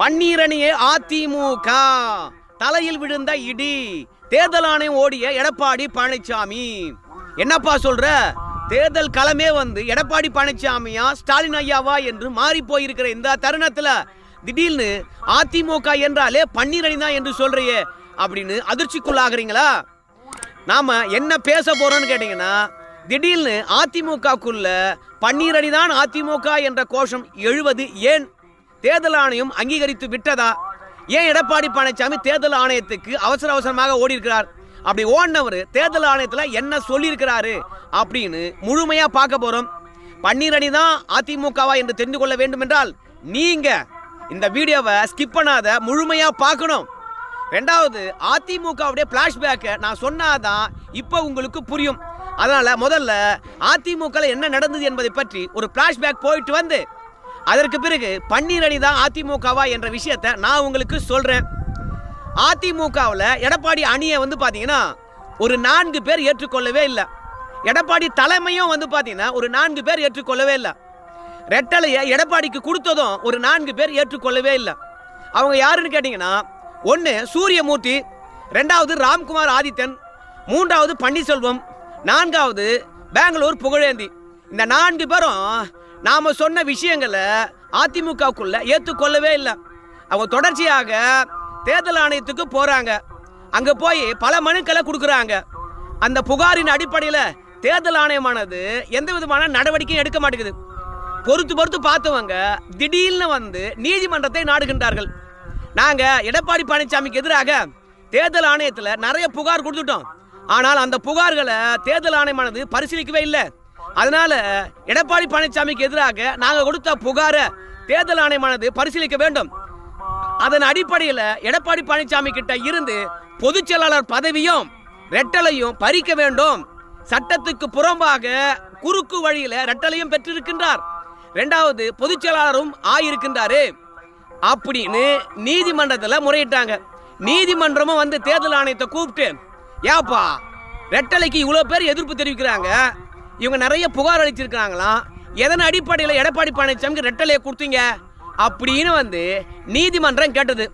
பன்னீரணியே அதிமுக. தலையில் விழுந்த இடி. தேர்தல் ஆணையம் ஓடிய எடப்பாடி பழனிசாமி என்னப்பா சொல்ற? தேர்தல் களமே வந்து எடப்பாடி பழனிசாமியா ஸ்டாலின் ஐயாவா என்று மாறி போயிருக்கிற இந்த தருணத்துல திடீர்னு அதிமுக என்றாலே பன்னீரணி தான் என்று சொல்றியே அப்படின்னு அதிர்ச்சிக்குள்ளாகிறீங்களா? நாம என்ன பேச போறோம்னு கேட்டீங்கன்னா திடீர்னு அதிமுகக்குள்ள பன்னீரணி தான் அதிமுக என்ற கோஷம் எழுவது ஏன் தேர்தல் ஆணையம் அங்கீகரித்து விட்டதா? ஏன் எடப்பாடி பழனிசாமி தேர்தல் ஆணையத்துக்கு அவசர அவசரமாக ஓடி இருக்கிறார் அப்படி ஓடினவர் தேர்தல் ஆணையத்தில் என்ன சொல்லியிருக்கிறாரு அப்படின்னு முழுமையாக பார்க்க போகிறோம் பன்னீரணி தான் அதிமுகவா என்று தெரிந்து கொள்ள வேண்டும் என்றால் நீங்கள் இந்த வீடியோவை ஸ்கிப் பண்ணாத முழுமையாக பார்க்கணும். ரெண்டாவது அதிமுகவுடைய ஃப்ளாஷ்பேக்கை நான் சொன்னாதான் இப்போ உங்களுக்கு புரியும். அதனால் முதல்ல அதிமுகவில் என்ன நடந்தது என்பதை பற்றி ஒரு ஃப்ளாஷ்பேக் போயிட்டு வந்து அதற்கு பிறகு பன்னீர் அணி தான் அதிமுகவா என்ற விஷயத்தை நான் உங்களுக்கு சொல்றேன். அதிமுகவில் எடப்பாடி அணியை வந்து பார்த்தீங்கன்னா ஒரு நான்கு பேர் ஏற்றுக்கொள்ளவே இல்லை. எடப்பாடி தலைமையும் வந்து பார்த்தீங்கன்னா ஒரு நான்கு பேர் ஏற்றுக்கொள்ளவே இல்லை. ரெட்டலையை எடப்பாடிக்கு கொடுத்ததும் ஒரு நான்கு பேர் ஏற்றுக்கொள்ளவே இல்லை. அவங்க யாருன்னு கேட்டிங்கன்னா ஒன்று சூரியமூர்த்தி ரெண்டாவது ராம்குமார் ஆதித்தன் மூன்றாவது பன்னீர்செல்வம் நான்காவது பெங்களூர் புகழேந்தி. இந்த நான்கு பேரும் நாம் சொன்ன விஷயங்களை அதிமுகவுக்குள்ள ஏற்றுக்கொள்ளவே இல்லை. அவங்க தொடர்ச்சியாக தேர்தல் ஆணையத்துக்கு போகிறாங்க அங்கே போய் பல மனுக்களை கொடுக்குறாங்க. அந்த புகாரின் அடிப்படையில் தேர்தல் ஆணையமானது எந்த விதமான நடவடிக்கையும் எடுக்க மாட்டேங்குது. பொறுத்து பொறுத்து பார்த்தவங்க திடீர்னு வந்து நீதிமன்றத்தை நாடுகின்றார்கள். நாங்க எடப்பாடி பழனிசாமிக்கு எதிராக தேர்தல் ஆணையத்தில் நிறைய புகார் கொடுத்துட்டோம். ஆனால் அந்த புகார்களை தேர்தல் ஆணையமானது பரிசீலிக்கவே இல்லை. அதனால எடப்பாடி பழனிசாமிக்கு எதிராக நாங்கள் கொடுத்த புகாரை தேர்தல் ஆணையமானது பரிசீலிக்க வேண்டும். அதன் அடிப்படையில் எடப்பாடி பழனிசாமி கிட்ட இருந்து பொதுச் செயலாளர் பதவியும் ரெட்டலையும் பறிக்க வேண்டும். சட்டத்துக்கு புறம்பாக குறுக்கு வழியில ரெட்டலையும் பெற்றிருக்கின்றார். ரெண்டாவது பொதுச் செயலாளரும் ஆயிருக்கின்றாரு. அப்படின்னு நீதிமன்றத்தில் முறையிட்டாங்க. நீதிமன்றமும் வந்து தேர்தல் ஆணையத்தை கூப்பிட்டு ஏப்பா ரெட்டலைக்கு இவ்வளோ பேர் எதிர்ப்பு தெரிவிக்கிறாங்க. இவங்க நிறைய புகார் அளிச்சிருக்காங்களாம் எதன் அடிப்படையில் எடப்பாடி பழனிசாமிக்கு ரெட்டலையை கொடுத்தீங்க? அப்படின்னு வந்து நீதிமன்றம் கேட்டது.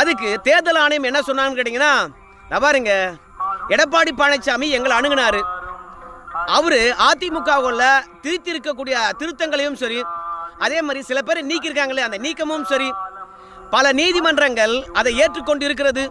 அதுக்கு தேர்தல் ஆணையம் என்ன சொன்னாங்கன்னு கேட்டிங்கன்னா பாருங்க எடப்பாடி பழனிசாமி எங்களை அணுகுனாரு. அவர் அதிமுகவில் திருத்தி இருக்கக்கூடிய திருத்தங்களையும் சரி அதே மாதிரி சில பேர் நீக்கியிருக்காங்களே அந்த நீக்கமும் சரி. பல நீதிமன்றங்கள் அதை ஏற்றுக்கொண்டு இருக்கிறது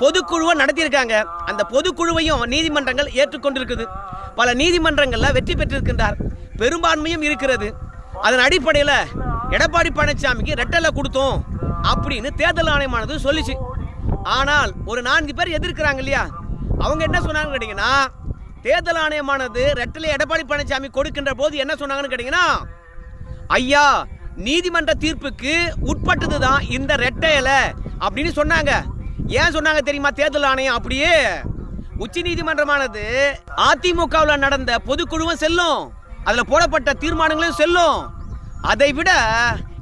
பொதுக்குழுவை நடத்தியிருக்காங்க. அந்த பொதுக்குழுவையும் நீதிமன்றங்கள் ஏற்றுக்கொண்டிருக்குது. பல நீதிமன்றங்களில் வெற்றி பெற்றிருக்கின்றார். பெரும்பான்மையும் இருக்கிறது. அதன் அடிப்படையில் எடப்பாடி பழனிசாமிக்கு ரெட்டலை கொடுத்தோம் அப்படின்னு தேர்தல் ஆணையமானது சொல்லிச்சு. ஆனால் ஒரு நான்கு பேர் எதிர்க்கிறாங்க இல்லையா? அவங்க என்ன சொன்னாங்கன்னு கேட்டிங்கன்னா தேர்தல் ஆணையமானது ரெட்டலை எடப்பாடி பழனிசாமி கொடுக்கின்ற போது என்ன சொன்னாங்கன்னு கேட்டிங்கன்னா ஐயா நீதிமன்ற தீர்ப்புக்கு உட்பட்டது தான் இந்த ரெட்டையில அப்படின்னு சொன்னாங்க. ஏன் சொன்னாங்க தெரியுமா? தேர்தல் ஆணையம் அப்படியே? உச்ச நீதிமன்றமானது அதிமுகவில் நடந்த பொதுக்குழுவும் செல்லும். அதில் போடப்பட்ட தீர்மானங்களும் செல்லும். அதை விட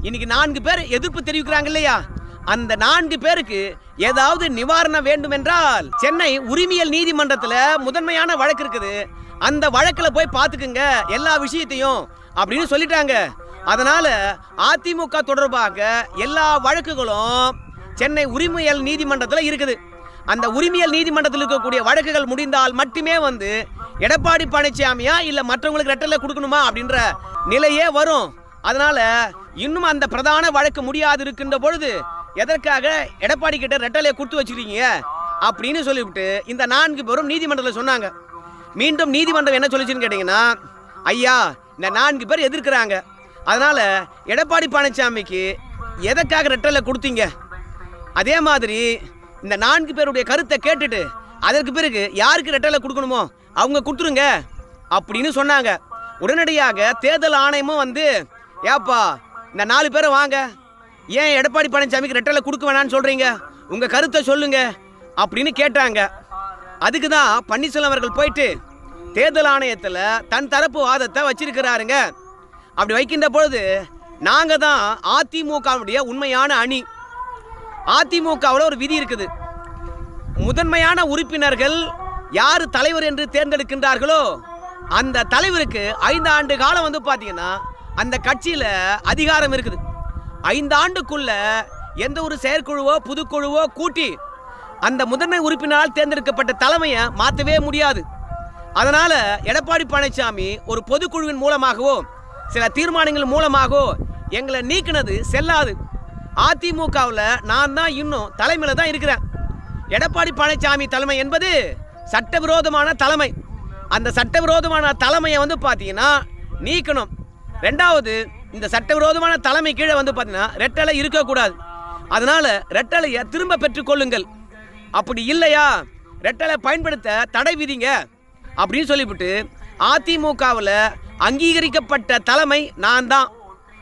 இன்னைக்கு நான்கு பேர் எதிர்ப்பு தெரிவிக்கிறாங்க இல்லையா? அந்த நான்கு பேருக்கு ஏதாவது நிவாரணம் வேண்டும் என்றால் சென்னை உரிமையல் நீதிமன்றத்தில் முதன்மையான வழக்கு இருக்குது. அந்த வழக்கில் போய் பார்த்துக்குங்க எல்லா விஷயத்தையும் அப்படின்னு சொல்லிட்டாங்க. அதனால அதிமுக தொடர்பாக எல்லா வழக்குகளும் சென்னை உரிமையல் நீதிமன்றத்தில் இருக்குது. அந்த உரிமையல் நீதிமன்றத்தில் இருக்கக்கூடிய வழக்குகள் முடிந்தால் மட்டுமே வந்து எடப்பாடி பழனிசாமியா இல்லை மற்றவங்களுக்கு ரெட்டலில் கொடுக்கணுமா அப்படின்ற நிலையே வரும். அதனால இன்னும் அந்த பிரதான வழக்கு முடியாது இருக்கின்ற பொழுது எதற்காக எடப்பாடி கிட்ட ரெட்டலையை கொடுத்து வச்சிருக்கீங்க அப்படின்னு சொல்லிவிட்டு இந்த நான்கு பேரும் நீதிமன்றத்தில் சொன்னாங்க. மீண்டும் நீதிமன்றம் என்ன சொல்லிச்சுன்னு கேட்டிங்கன்னா ஐயா இந்த நான்கு பேர் எதிர்க்கிறாங்க. அதனால் எடப்பாடி பழனிசாமிக்கு எதற்காக ரெட்டலை கொடுத்தீங்க? அதே மாதிரி இந்த நான்கு பேருடைய கருத்தை கேட்டுட்டு அதற்கு பிறகு யாருக்கு ரெட்டலை கொடுக்கணுமோ அவங்க கொடுத்துருங்க அப்படின்னு சொன்னாங்க. உடனடியாக தேர்தல் ஆணையமும் வந்து ஏப்பா இந்த நாலு பேரும் வாங்க. ஏன் எடப்பாடி பழனிசாமிக்கு ரெட்டலை கொடுக்க வேணாம்னு சொல்கிறீங்க உங்கள் கருத்தை சொல்லுங்க அப்படின்னு கேட்டாங்க. அதுக்கு தான் பன்னீர்செல்வம் அவர்கள் போயிட்டு தேர்தல் ஆணையத்தில் தன் தரப்பு வாதத்தை வச்சிருக்கிறாருங்க. அப்படி வைக்கின்ற பொழுது நாங்கள் தான் அதிமுகவுடைய உண்மையான அணி. அதிமுகவில் ஒரு விதி இருக்குது. முதன்மையான உறுப்பினர்கள் யார் தலைவர் என்று தேர்ந்தெடுக்கின்றார்களோ அந்த தலைவருக்கு ஐந்து ஆண்டு காலம் வந்து பார்த்தீங்கன்னா அந்த கட்சியில் அதிகாரம் இருக்குது. ஐந்து ஆண்டுக்குள்ள எந்த ஒரு செயற்குழுவோ புதுக்குழுவோ கூட்டி அந்த முதன்மை உறுப்பினரால் தேர்ந்தெடுக்கப்பட்ட தலைமையை மாற்றவே முடியாது. அதனால் எடப்பாடி பழனிசாமி ஒரு பொதுக்குழுவின் மூலமாகவோ சில தீர்மானங்கள் மூலமாகவோ எங்களை நீக்கினது செல்லாது. அதிமுகவில் நான் தான் இன்னும் தலைமையில் தான் இருக்கிறேன். எடப்பாடி பழனிசாமி தலைமை என்பது சட்டவிரோதமான தலைமை. அந்த சட்டவிரோதமான தலைமையை வந்து பார்த்தீங்கன்னா நீக்கணும். ரெண்டாவது இந்த சட்டவிரோதமான தலைமை கீழே வந்து பார்த்தீங்கன்னா ரெட்டலை இருக்கக்கூடாது. அதனால் ரெட்டலையை திரும்ப பெற்றுக்கொள்ளுங்கள் அப்படி இல்லையா? ரெட்டலை பயன்படுத்த தடை விதிங்க. அப்படின்னு சொல்லிவிட்டு அதிமுகவில் அங்கீகரிக்கப்பட்ட தலைமை நான் தான்.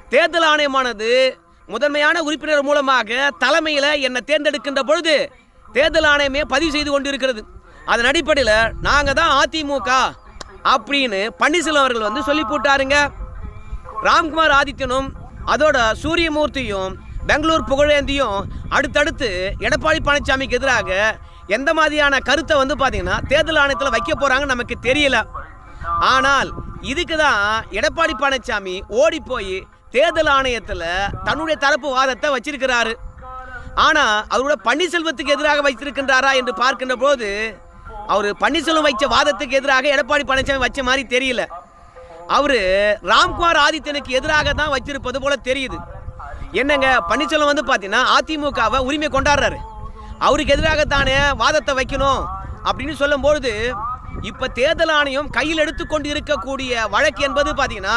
தேர்தல் ஆணையமானது முதன்மையான உறுப்பினர் மூலமாக தலைமையில் என்னை தேர்ந்தெடுக்கின்ற பொழுது தேர்தல் ஆணையமே பதிவு செய்து கொண்டிருக்கிறது. அதன் அடிப்படையில் நாங்கள் தான் அதிமுக அப்படின்னு பன்னீர்செல்வம் அவர்கள் வந்து சொல்லி போட்டாருங்க. ராம்குமார் ஆதித்யனும் அதோட சூரியமூர்த்தியும் பெங்களூர் புகழேந்தியும் அடுத்தடுத்து எடப்பாடி பழனிசாமிக்கு எதிராக எந்த மாதிரியான கருத்தை வந்து பார்த்தீங்கன்னா தேர்தல் ஆணையத்தில் வைக்க போகிறாங்கன்னு நமக்கு தெரியல. ஆனால் இதுக்கு தான் எடப்பாடி பழனிசாமி ஓடி போய் தேர்தல் ஆணையத்தில் தன்னுடைய தரப்பு வாதத்தை வச்சிருக்கிறாரு. ஆனால் அவரோட பன்னீர்செல்வத்துக்கு எதிராக வைத்திருக்கின்றாரா என்று பார்க்கின்ற போது அவர் பன்னீர்செல்வம் வைச்ச வாதத்துக்கு எதிராக எடப்பாடி பழனிசாமி வச்ச மாதிரி தெரியல. அவர் ராம்குமார் ஆதித்யனுக்கு எதிராக தான் வச்சிருப்பது போல தெரியுது. என்னங்க பன்னீர்செல்வம் வந்து பார்த்தீங்கன்னா அதிமுகவை உரிமை கொண்டாடுறாரு. அவருக்கு எதிராக தானே வாதத்தை வைக்கணும் அப்படின்னு சொல்லும்பொழுது இப்போ தேர்தல் ஆணையம் கையில் எடுத்துக்கொண்டு இருக்கக்கூடிய வழக்கு என்பது பார்த்தீங்கன்னா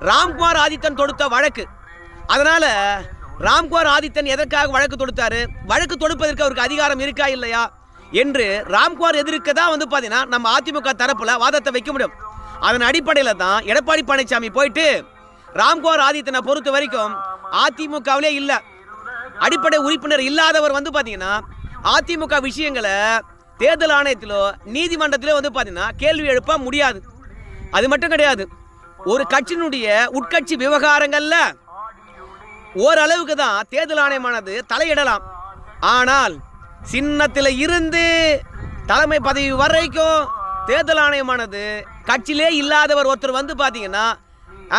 ராம்குமார் ஆதித்தன் தொடுத்த வழக்கு. அதனால் ராம்குமார் ஆதித்தன் எதற்காக வழக்கு தொடுத்தாரு? வழக்கு தொடுப்பதற்கு அவருக்கு அதிகாரம் இருக்கா இல்லையா? என்று ராம்குமார் எதிர்க்க தான் வந்து பார்த்தீங்கன்னா நம்ம அதிமுக தரப்பில் வாதத்தை வைக்க முடியும். அதன் அடிப்படையில் தான் எடப்பாடி பழனிசாமி போயிட்டு ராம்குமார் ஆதித்தனை பொறுத்த வரைக்கும் அதிமுகவிலே இல்லை. அடிப்படை உறுப்பினர் இல்லாதவர் வந்து பார்த்தீங்கன்னா அதிமுக விஷயங்களை தேர்தல் ஆணையத்திலோ நீதிமன்றத்திலோ வந்து பார்த்தீங்கன்னா கேள்வி எழுப்ப முடியாது. அது மட்டும் கிடையாது. ஒரு கட்சியினுடைய உட்கட்சி விவகாரங்கள்ல ஓரளவுக்கு தான் தேர்தல் ஆணையமானது தலையிடலாம். ஆனால் சின்னத்தில் இருந்து தலைமை பதவி வரைக்கும் தேர்தல் ஆணையமானது கட்சியிலே இல்லாதவர் ஒருத்தர் வந்து பார்த்தீங்கன்னா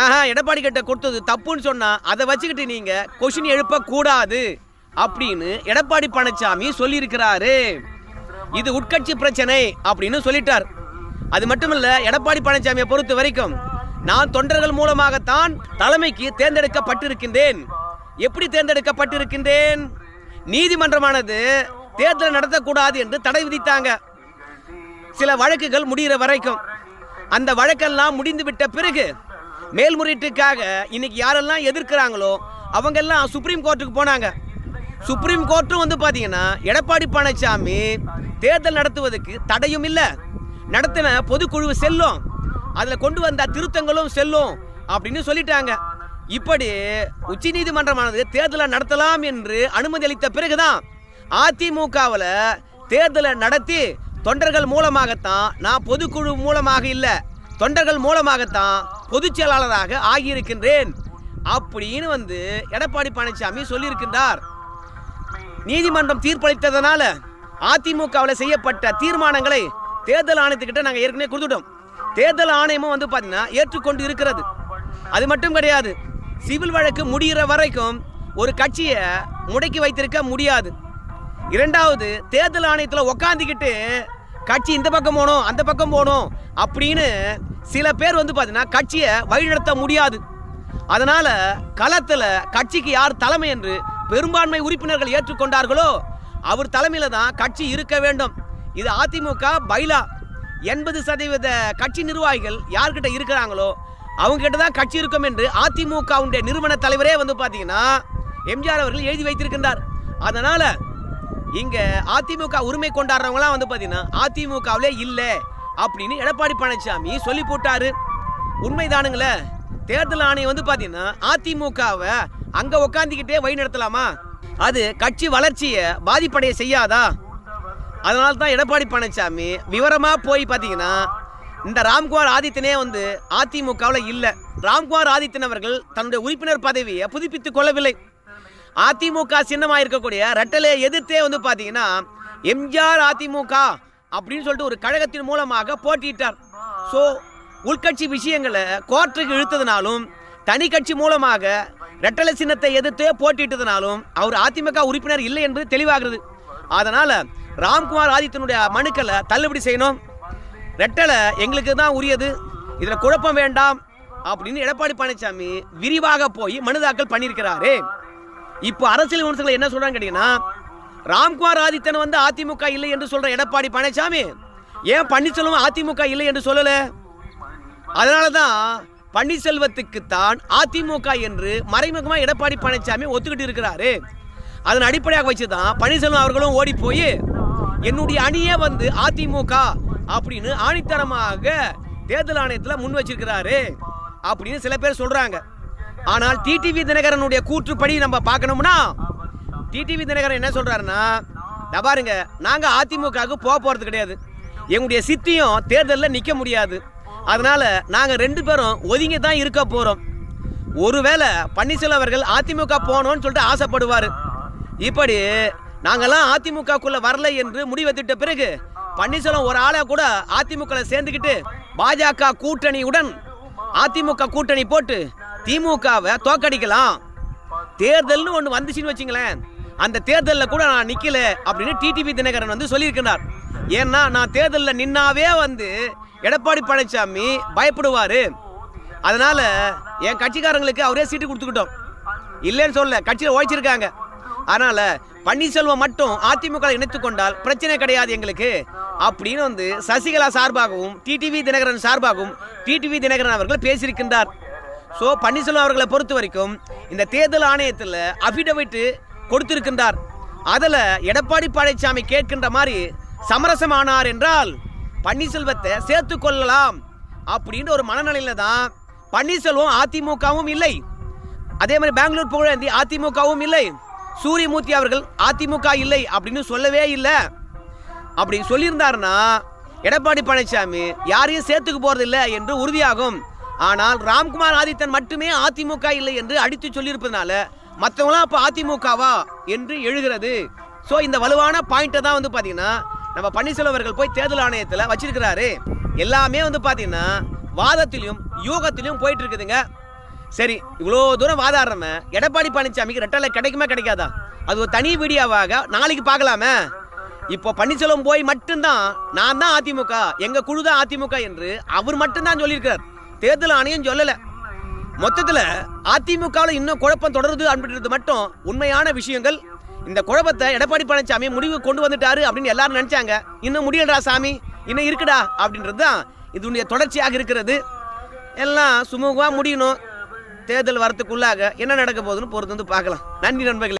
ஆஹா எடப்பாடி கிட்ட கொடுத்தது தப்புன்னு சொன்னால் அதை வச்சுக்கிட்டு நீங்கள் கொஷின் எழுப்பக்கூடாது அப்படின்னு எடப்பாடி பழனிசாமி சொல்லியிருக்கிறாரு. இது உட்கட்சி பிரச்சனை அப்படின்னு சொல்லிட்டார். அது மட்டும் இல்லை எடப்பாடி பழனிசாமியை பொறுத்த வரைக்கும் நான் தொண்டர்கள் மூலமாகத்தான் தலைமைக்கு தேர்ந்தெடுக்கப்பட்டிருக்கின்றேன். எப்படி தேர்ந்தெடுக்கப்பட்டிருக்கின்றேன்? நீதிமன்றமானது தேர்தல் நடத்தக்கூடாது என்று தடை விதித்தாங்க. சில வழக்குகள் முடிகிற வரைக்கும். அந்த வழக்கெல்லாம் முடிந்து விட்ட பிறகு மேல்முறையீட்டுக்காக இன்னைக்கு யாரெல்லாம் எதிர்க்கிறாங்களோ அவங்கெல்லாம் சுப்ரீம் கோர்ட்டுக்கு போனாங்க. சுப்ரீம் கோர்ட்டும் வந்து பார்த்தீங்கன்னா எடப்பாடி பழனிசாமி தேர்தல் நடத்துவதற்கு தடையும் இல்லை. நடத்தின பொதுக்குழு செல்லும். அதில் கொண்டு வந்த திருத்தங்களும் செல்லும் அப்படின்னு சொல்லிட்டாங்க. இப்படி உச்ச நீதிமன்றமானது தேர்தலை நடத்தலாம் என்று அனுமதி அளித்த பிறகுதான் அதிமுகவில் தேர்தலை நடத்தி தொண்டர்கள் மூலமாகத்தான் நான் பொதுக்குழு மூலமாக இல்லை தொண்டர்கள் மூலமாகத்தான் பொதுச் செயலாளராக ஆகியிருக்கின்றேன் அப்படின்னு வந்து எடப்பாடி பழனிசாமி சொல்லியிருக்கின்றார். நீதிமன்றம் தீர்ப்பளித்ததனால அதிமுகவில் செய்யப்பட்ட தீர்மானங்களை தேர்தல் ஆணையத்துக்கிட்ட நாங்கள் ஏற்கனவே கொடுத்துட்டோம். தேர்தல் ஆணையமும் வந்து பார்த்தீங்கன்னா ஏற்றுக்கொண்டு இருக்கிறது அது மட்டும் கிடையாது சிவில் வழக்கு முடிகிற வரைக்கும் ஒரு கட்சியை முடக்கி வைத்திருக்க முடியாது. இரண்டாவது தேர்தல் ஆணையத்தில் உக்காந்துக்கிட்டு கட்சி இந்த பக்கம் போகணும் அந்த பக்கம் போகணும் அப்படின்னு சில பேர் வந்து பார்த்தீங்கன்னா கட்சியை வழிநடத்த முடியாது. அதனால் களத்தில் கட்சிக்கு யார் தலைமை என்று பெரும்பான்மை உறுப்பினர்கள் ஏற்றுக்கொண்டார்களோ அவர் தலைமையில் தான் கட்சி இருக்க வேண்டும். இது அதிமுக பைலா. எண்பது சதவீத கட்சி நிர்வாகிகள் யார்கிட்ட இருக்கிறாங்களோ அவங்ககிட்ட தான் கட்சி இருக்கும் என்று அதிமுகவுடைய நிறுவன தலைவரே வந்து பார்த்தீங்கன்னா எம்ஜிஆர் அவர்கள் எழுதி வைத்திருக்கின்றார். அதனால் இங்கே அதிமுக உரிமை கொண்டாடுறவங்களாம் வந்து பார்த்தீங்கன்னா அதிமுகவிலே இல்லை அப்படின்னு எடப்பாடி பழனிசாமி சொல்லி போட்டாரு. உண்மைதானுங்களே தேர்தல் ஆணையம் வந்து பார்த்தீங்கன்னா அதிமுகவை அங்கே உட்காந்துக்கிட்டே வழி நடத்தலாமா? அது கட்சி வளர்ச்சியை பாதிப்படைய செய்யாதா? அதனால தான் எடப்பாடி பழனிசாமி விவரமாக போய் பார்த்தீங்கன்னா இந்த ராம்குமார் ஆதித்தனே வந்து அதிமுகவில் இல்லை. ராம்குமார் ஆதித்தன் அவர்கள் தன்னுடைய உறுப்பினர் பதவியை புதுப்பித்துக் கொள்ளவில்லை. அதிமுக சின்னமாக இருக்கக்கூடிய ரெட்டலையை எதிர்த்தே வந்து பார்த்தீங்கன்னா எம்ஜிஆர் அதிமுக அப்படின்னு சொல்லிட்டு ஒரு கழகத்தின் மூலமாக போட்டியிட்டார். ஸோ உள்கட்சி விஷயங்களை கோர்ட்டுக்கு இழுத்ததுனாலும் தனி கட்சி மூலமாக ரெட்டலை சின்னத்தை எதிர்த்தே போட்டியிட்டதுனாலும் அவர் அதிமுக உறுப்பினர் இல்லை என்பது தெளிவாகிறது. அதனால் ராம்குமார் ஆதித்தனுடைய மனுக்களை தள்ளுபடி செய்யணும். ரெட்டலை எங்களுக்கு தான் உரியது. இதில் குழப்பம் வேண்டாம். அப்படின்னு எடப்பாடி பழனிசாமி விரிவாக போய் மனு தாக்கல் பண்ணியிருக்கிறாரு. இப்போ அரசியல் விமர்சகர்கள் என்ன சொல்கிறான்னு கேட்டீங்கன்னா ராம்குமார் ஆதித்தன் வந்து அதிமுக இல்லை என்று சொல்கிற எடப்பாடி பழனிசாமி ஏன் பன்னீர்செல்வம் அதிமுக இல்லை என்று சொல்லலை? அதனால தான் பன்னீர்செல்வத்துக்கு தான் அதிமுக என்று மறைமுகமாக எடப்பாடி பழனிசாமி ஒத்துக்கிட்டு இருக்கிறாரு. அதன் அடிப்படையாக வச்சு தான் பன்னீர்செல்வம் அவர்களும் ஓடி போய் என்னுடைய அணியே வந்து அதிமுக அப்படின்னு ஆணித்தரமாக தேர்தல் ஆணையத்தில் முன் வச்சிருக்கிறாரு அப்படின்னு சில பேர் சொல்றாங்க. ஆனால் டிடிவி தினகரனுடைய கூற்றுப்படி நம்ம பார்க்கணும்னா டிடிவி தினகரன் என்ன சொல்றாருன்னா பாருங்க நாங்கள் அதிமுகவுக்கு போக போகிறது கிடையாது. எங்களுடைய சித்தியும் தேர்தலில் நிற்க முடியாது. அதனால நாங்கள் ரெண்டு பேரும் ஒதுங்கி தான் இருக்க போகிறோம் ஒருவேளை பன்னீர்செல்வம் அவர்கள் அதிமுக போகணும்னு சொல்லிட்டு ஆசைப்படுவார். இப்படி நாங்கெல்லாம் அதிமுகக்குள்ள வரல என்று முடிவெடுத்த பிறகு பன்னீர்செல்வம் ஒரு ஆளா கூட அதிமுக சேர்ந்துக்கிட்டு பாஜக கூட்டணியுடன் அதிமுக கூட்டணி போட்டு திமுகவை தோக்கடிக்கலாம் தேர்தல்னு ஒன்று வந்துச்சுன்னு வச்சுங்களேன். அந்த தேர்தலில் கூட நான் நிற்கல அப்படின்னு டிடிவி தினகரன் வந்து சொல்லியிருக்கிறார் ஏன்னா நான் தேர்தலில் நின்னாவே வந்து எடப்பாடி பழனிசாமி பயப்படுவார். அதனால் என் கட்சிக்காரங்களுக்கு அவரே சீட்டு கொடுத்துக்கிட்டோம். இல்லைன்னு சொல்லலை கட்சியில் உழைச்சிருக்காங்க. அதனால் பன்னீர்செல்வம் மட்டும் அதிமுக இணைத்து கொண்டால் பிரச்சனை கிடையாது எங்களுக்கு. அப்படின்னு வந்து சசிகலா சார்பாகவும் டிடிவி தினகரன் சார்பாகவும் டிடிவி தினகரன் அவர்கள் பேசியிருக்கின்றார். ஸோ பன்னீர்செல்வம் அவர்களை பொறுத்த வரைக்கும் இந்த தேர்தல் ஆணையத்தில் அஃபிடவிட்டு கொடுத்திருக்கின்றார். அதில் எடப்பாடி பழனிசாமி கேட்கின்ற மாதிரி சமரசமானார் என்றால் பன்னீர்செல்வத்தை சேர்த்து கொள்ளலாம் அப்படின்ற ஒரு மனநிலையில தான் பன்னீர்செல்வம் அதிமுகவும் இல்லை. அதே மாதிரி பெங்களூர் புகழேந்தி அதிமுகவும் இல்லை. சூரியமூர்த்தி அவர்கள் அதிமுக இல்லை அப்படின்னு சொல்லவே இல்லை. அப்படி சொல்லியிருந்தாருன்னா எடப்பாடி பழனிசாமி யாரையும் சேர்த்துக்கு போறதில்லை என்று உறுதியாகும். ஆனால் ராம்குமார் ஆதித்தன் மட்டுமே அதிமுக இல்லை என்று அடித்து சொல்லியிருப்பதனால மற்றவங்களாம் அப்போ அதிமுகவா என்று எழுகிறது. ஸோ இந்த வலுவான பாயிண்ட்டை தான் வந்து பார்த்தீங்கன்னா நம்ம பன்னீர்செல்வம் அவர்கள் போய் தேர்தல் ஆணையத்தில் வச்சிருக்கிறாரு. எல்லாமே வந்து பார்த்தீங்கன்னா வாதத்திலையும் யூகத்திலையும் போயிட்டு இருக்குதுங்க. சரி இவ்வளோ தூரம் வாதாடுறம எடப்பாடி பழனிசாமிக்கு ரெட்டலை கிடைக்குமா கிடைக்காதா? அது ஒரு தனி வீடியோவாக நாளைக்கு பார்க்கலாமே. இப்போ பன்னீர்செல்வம் போய் மட்டும்தான் நான் தான் அதிமுக எங்கள் குழு தான் அதிமுக என்று அவர் மட்டும்தான் சொல்லியிருக்கிறார். தேர்தல் ஆணையம் சொல்லலை. மொத்தத்தில் அதிமுகவில் இன்னும் குழப்பம் தொடருது அப்படின்றது மட்டும் உண்மையான விஷயங்கள். இந்த குழப்பத்தை எடப்பாடி பழனிசாமி முடிவு கொண்டு வந்துட்டாரு அப்படின்னு எல்லாரும் நினச்சாங்க. இன்னும் முடியலடா சாமி இன்னும் இருக்குடா அப்படின்றது தான் இதனுடைய தொடர்ச்சியாக இருக்கிறது. எல்லாம் சுமூகமாக முடியணும். தேர்தல் வரத்துக்குள்ளாக என்ன நடக்க போகுதுன்னு பொறுத்து வந்து பார்க்கலாம். நன்றி நண்பர்களே.